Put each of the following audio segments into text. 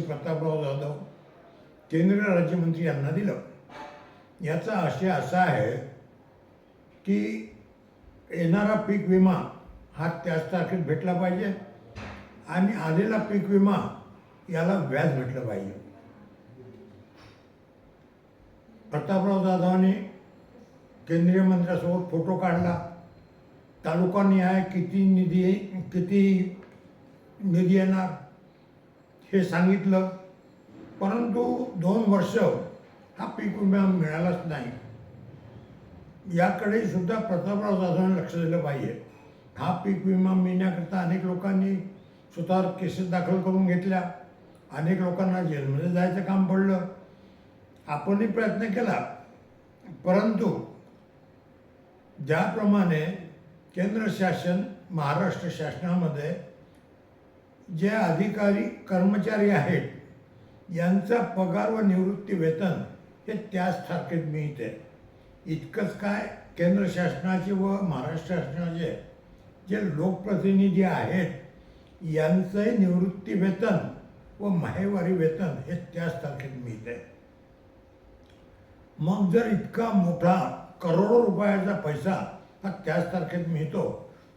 प्रतापराव जाधव केंद्रीय राज्यमंत्री यांना दिलं. याचा आशय असा आहे की येणारा पीक विमा हा त्याच तारखेत भेटला पाहिजे आणि आलेला पीक विमा याला व्याज भेटलं पाहिजे. प्रतापराव जाधवांनी केंद्रीय मंत्र्यासोबत फोटो काढला. तालुका निहाय किती निधी किती निधी येणार हे सांगितलं. परंतु दोन वर्ष हा पीक विमा मिळालाच नाही. याकडे सुद्धा प्रतापराव जाधवांनी लक्ष दिलं पाहिजे. हा पीक विमा मिळण्याकरता अनेक लोकांनी स्वतःवर केसेस दाखल करून घेतल्या. अनेक लोकांना जेलमध्ये जायचं काम पडलं. आपणही प्रयत्न केला. परंतु ज्याप्रमाणे केंद्र शासन महाराष्ट्र शासनामध्ये जे अधिकारी कर्मचारी आहेत यांचा पगार व निवृत्ती वेतन हे त्याच तारखेत मिळते. इतकंच काय केंद्र शासनाचे व महाराष्ट्र शासनाचे जे लोकप्रतिनिधी आहेत यांचंही निवृत्ती वेतन व माहेवारी वेतन हे त्याच तारखेत मिळते. मग जर इतका मोठा करोडो रुपयाचा पैसा हा त्याच तारखेत मिळतो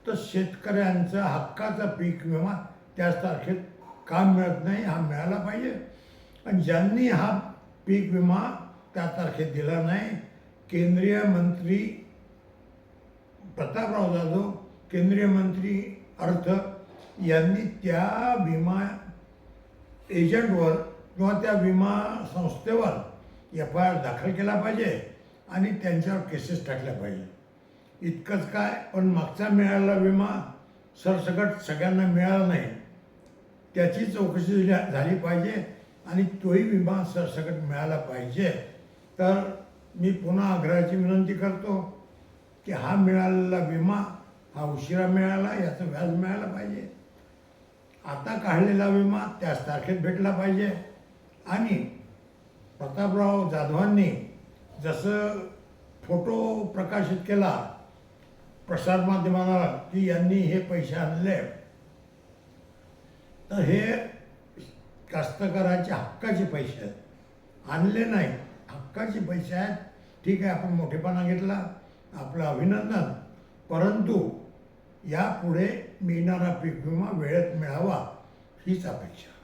तर शेतकऱ्यांचा हक्काचा पीक विमा त्याच तारखेत काम मिळत नाही हा मिळाला पाहिजे. आणि ज्यांनी हा पीक विमा त्या तारखेत दिला नाही केंद्रीय मंत्री प्रतापराव जाधव केंद्रीय मंत्री अर्थ यांनी त्या विमा एजंटवर किंवा त्या विमा संस्थेवर एफ आय आर दाखल केला पाहिजे आणि त्यांच्यावर केसेस टाकल्या पाहिजे. इतकंच काय पण मागचा मिळालेला विमा सरसकट सगळ्यांना मिळाला नाही. त्याची चौकशी झाली पाहिजे आणि तोही विमा सरसकट मिळाला पाहिजे. तर मी पुन्हा आग्रहाची विनंती करतो की हा मिळालेला विमा हा उशिरा मिळाला याचं व्याज मिळालं पाहिजे. आता काढलेला विमा त्याच तारखेत भेटला पाहिजे. आणि प्रतापराव जाधवांनी जसं फोटो प्रकाशित केला प्रसारमाध्यमाला की यांनी हे पैसे आणले. तर हे कास्तकाराच्या हक्काचे पैसे आहेत. आणले नाही. हक्काचे पैसे आहेत. ठीक आहे आपण मोठेपणा घेतला. आपलं अभिनंदन. परंतु यापुढे मिळणारा पीक विमा वेळेत मिळावा हीच अपेक्षा.